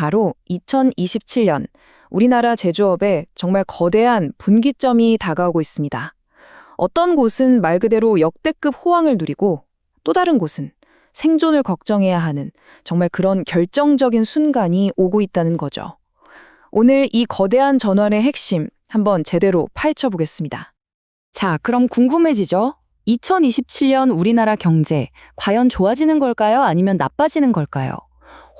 바로 2027년 우리나라 제조업에 정말 거대한 분기점이 다가오고 있습니다. 어떤 곳은 말 그대로 역대급 호황을 누리고 또 다른 곳은 생존을 걱정해야 하는 정말 그런 결정적인 순간이 오고 있다는 거죠. 오늘 이 거대한 전환의 핵심 한번 제대로 파헤쳐 보겠습니다. 자, 그럼 궁금해지죠? 2027년 우리나라 경제 과연 좋아지는 걸까요? 아니면 나빠지는 걸까요?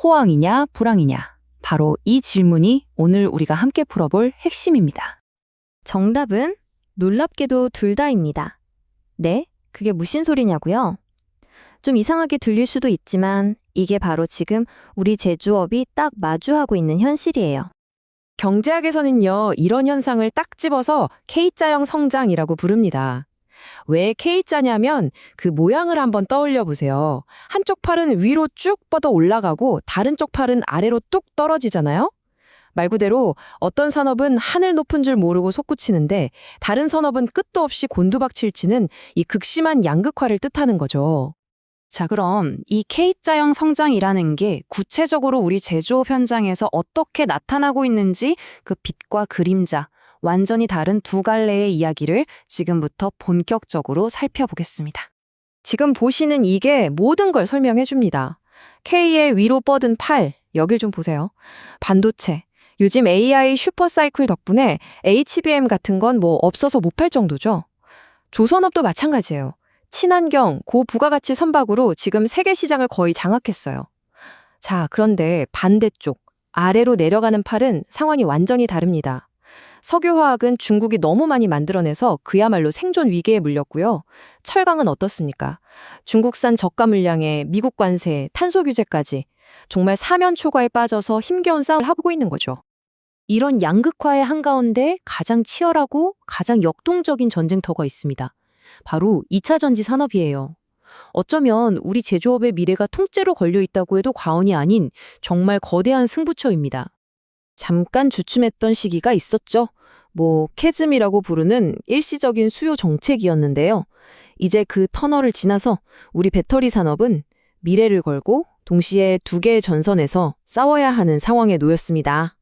호황이냐, 불황이냐? 바로 이 질문이 오늘 우리가 함께 풀어볼 핵심입니다. 정답은 놀랍게도 둘 다입니다. 네? 그게 무슨 소리냐고요? 좀 이상하게 들릴 수도 있지만 이게 바로 지금 우리 제조업이 딱 마주하고 있는 현실이에요. 경제학에서는요, 이런 현상을 딱 집어서 K자형 성장이라고 부릅니다. 왜 K자냐면 그 모양을 한번 떠올려 보세요. 한쪽 팔은 위로 쭉 뻗어 올라가고 다른 쪽 팔은 아래로 뚝 떨어지잖아요? 말 그대로 어떤 산업은 하늘 높은 줄 모르고 솟구치는데 다른 산업은 끝도 없이 곤두박질 치는 이 극심한 양극화를 뜻하는 거죠. 자, 그럼 이 K자형 성장이라는 게 구체적으로 우리 제조업 현장에서 어떻게 나타나고 있는지 그 빛과 그림자, 완전히 다른 두 갈래의 이야기를 지금부터 본격적으로 살펴보겠습니다. 지금 보시는 이게 모든 걸 설명해 줍니다. K의 위로 뻗은 팔, 여길 좀 보세요. 반도체. 요즘 AI 슈퍼사이클 덕분에 HBM 같은 건 뭐 없어서 못 팔 정도죠. 조선업도 마찬가지예요. 친환경, 고부가가치 선박으로 지금 세계 시장을 거의 장악했어요. 자, 그런데 반대쪽, 아래로 내려가는 팔은 상황이 완전히 다릅니다. 석유화학은 중국이 너무 많이 만들어내서 그야말로 생존 위기에 물렸고요. 철강은 어떻습니까? 중국산 저가 물량에 미국 관세, 탄소 규제까지 정말 사면 초과에 빠져서 힘겨운 싸움을 하고 있는 거죠. 이런 양극화의 한가운데 가장 치열하고 가장 역동적인 전쟁터가 있습니다. 바로 2차 전지 산업이에요. 어쩌면 우리 제조업의 미래가 통째로 걸려 있다고 해도 과언이 아닌 정말 거대한 승부처입니다. 잠깐 주춤했던 시기가 있었죠. 뭐 캐즘이라고 부르는 일시적인 수요 정책이었는데요. 이제 그 터널을 지나서 우리 배터리 산업은 미래를 걸고 동시에 두 개의 전선에서 싸워야 하는 상황에 놓였습니다.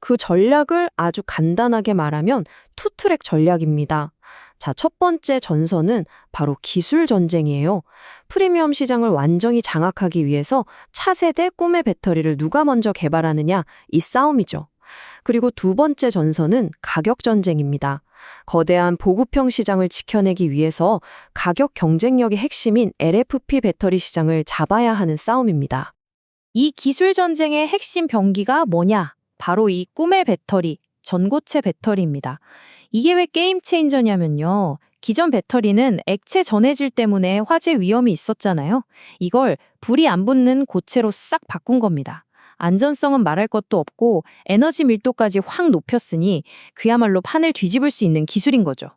그 전략을 아주 간단하게 말하면 투트랙 전략입니다. 자, 첫 번째 전선은 바로 기술 전쟁이에요. 프리미엄 시장을 완전히 장악하기 위해서 차세대 꿈의 배터리를 누가 먼저 개발하느냐, 이 싸움이죠. 그리고 두 번째 전선은 가격 전쟁입니다. 거대한 보급형 시장을 지켜내기 위해서 가격 경쟁력의 핵심인 LFP 배터리 시장을 잡아야 하는 싸움입니다. 이 기술 전쟁의 핵심 병기가 뭐냐? 바로 이 꿈의 배터리, 전고체 배터리입니다. 이게 왜 게임 체인저냐면요. 기존 배터리는 액체 전해질 때문에 화재 위험이 있었잖아요. 이걸 불이 안 붙는 고체로 싹 바꾼 겁니다. 안전성은 말할 것도 없고 에너지 밀도까지 확 높였으니 그야말로 판을 뒤집을 수 있는 기술인 거죠.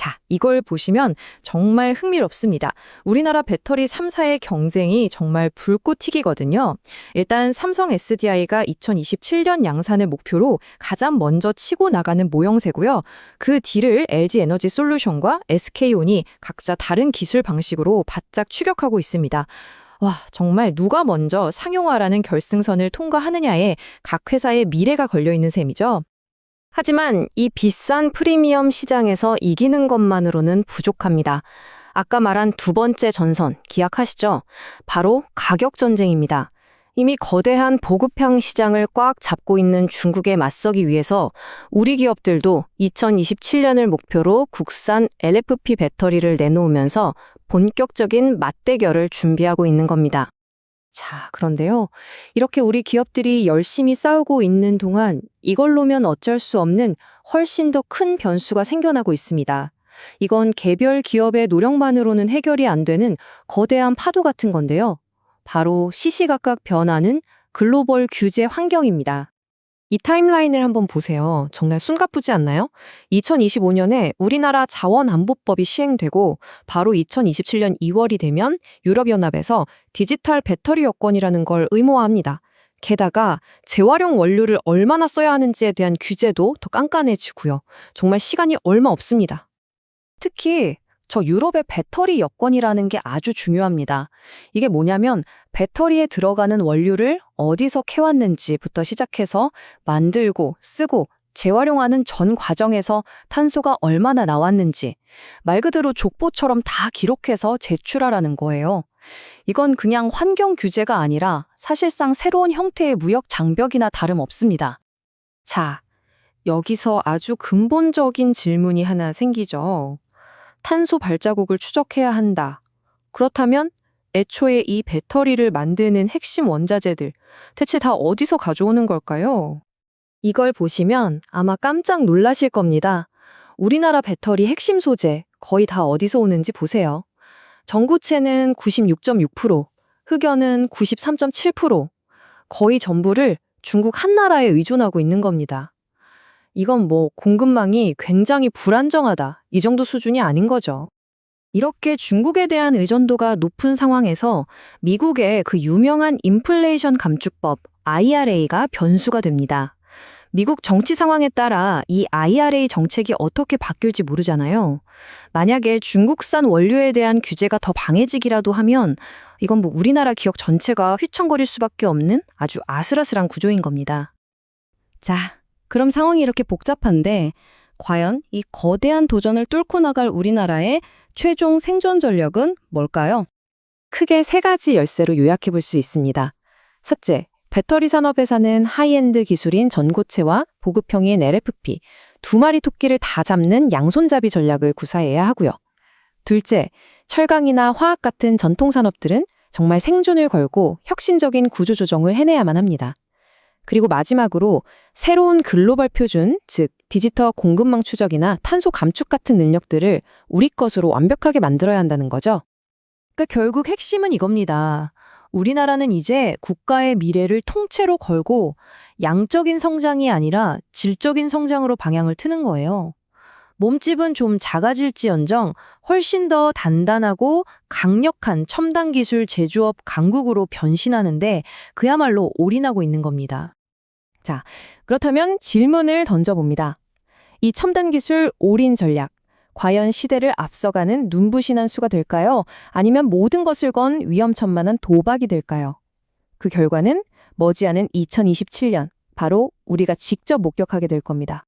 자, 이걸 보시면 정말 흥미롭습니다. 우리나라 배터리 3사의 경쟁이 정말 불꽃 튀기거든요. 일단 삼성 SDI가 2027년 양산을 목표로 가장 먼저 치고 나가는 모형새고요. 그 뒤를 LG 에너지 솔루션과 SK온이 각자 다른 기술 방식으로 바짝 추격하고 있습니다. 와, 정말 누가 먼저 상용화라는 결승선을 통과하느냐에 각 회사의 미래가 걸려 있는 셈이죠. 하지만 이 비싼 프리미엄 시장에서 이기는 것만으로는 부족합니다. 아까 말한 두 번째 전선, 기약하시죠? 바로 가격 전쟁입니다. 이미 거대한 보급형 시장을 꽉 잡고 있는 중국에 맞서기 위해서 우리 기업들도 2027년을 목표로 국산 LFP 배터리를 내놓으면서 본격적인 맞대결을 준비하고 있는 겁니다. 자, 그런데요. 이렇게 우리 기업들이 열심히 싸우고 있는 동안 이걸로면 어쩔 수 없는 훨씬 더 큰 변수가 생겨나고 있습니다. 이건 개별 기업의 노력만으로는 해결이 안 되는 거대한 파도 같은 건데요. 바로 시시각각 변하는 글로벌 규제 환경입니다. 이 타임라인을 한번 보세요. 정말 숨가쁘지 않나요? 2025년에 우리나라 자원안보법이 시행되고 바로 2027년 2월이 되면 유럽연합에서 디지털 배터리 여건이라는 걸 의무화합니다. 게다가 재활용 원료를 얼마나 써야 하는지에 대한 규제도 더 깐깐해지고요. 정말 시간이 얼마 없습니다. 특히 저 유럽의 배터리 여건이라는 게 아주 중요합니다. 이게 뭐냐면 배터리에 들어가는 원료를 어디서 캐왔는지부터 시작해서 만들고 쓰고 재활용하는 전 과정에서 탄소가 얼마나 나왔는지 말 그대로 족보처럼 다 기록해서 제출하라는 거예요. 이건 그냥 환경 규제가 아니라 사실상 새로운 형태의 무역 장벽이나 다름없습니다. 자, 여기서 아주 근본적인 질문이 하나 생기죠. 탄소 발자국을 추적해야 한다. 그렇다면 애초에 이 배터리를 만드는 핵심 원자재들 대체 다 어디서 가져오는 걸까요? 이걸 보시면 아마 깜짝 놀라실 겁니다. 우리나라 배터리 핵심 소재 거의 다 어디서 오는지 보세요. 전구체는 96.6%, 흑연은 93.7%, 거의 전부를 중국 한 나라에 의존하고 있는 겁니다. 이건 뭐 공급망이 굉장히 불안정하다 이 정도 수준이 아닌 거죠. 이렇게 중국에 대한 의존도가 높은 상황에서 미국의 그 유명한 인플레이션 감축법 IRA가 변수가 됩니다. 미국 정치 상황에 따라 이 IRA 정책이 어떻게 바뀔지 모르잖아요. 만약에 중국산 원료에 대한 규제가 더 방해지기라도 하면 이건 뭐 우리나라 기업 전체가 휘청거릴 수밖에 없는 아주 아슬아슬한 구조인 겁니다. 자, 그럼 상황이 이렇게 복잡한데 과연 이 거대한 도전을 뚫고 나갈 우리나라의 최종 생존 전력은 뭘까요? 크게 세 가지 열쇠로 요약해 볼 수 있습니다. 첫째, 배터리 산업에서는 하이엔드 기술인 전고체와 보급형인 LFP, 두 마리 토끼를 다 잡는 양손잡이 전략을 구사해야 하고요. 둘째, 철강이나 화학 같은 전통 산업들은 정말 생존을 걸고 혁신적인 구조 조정을 해내야만 합니다. 그리고 마지막으로 새로운 글로벌 표준, 즉 디지털 공급망 추적이나 탄소 감축 같은 능력들을 우리 것으로 완벽하게 만들어야 한다는 거죠. 그러니까 결국 핵심은 이겁니다. 우리나라는 이제 국가의 미래를 통째로 걸고 양적인 성장이 아니라 질적인 성장으로 방향을 트는 거예요. 몸집은 좀 작아질지언정 훨씬 더 단단하고 강력한 첨단 기술 제조업 강국으로 변신하는데 그야말로 올인하고 있는 겁니다. 자, 그렇다면 질문을 던져봅니다. 이 첨단 기술 올인 전략, 과연 시대를 앞서가는 눈부신한 수가 될까요? 아니면 모든 것을 건 위험천만한 도박이 될까요? 그 결과는 머지않은 2027년, 바로 우리가 직접 목격하게 될 겁니다.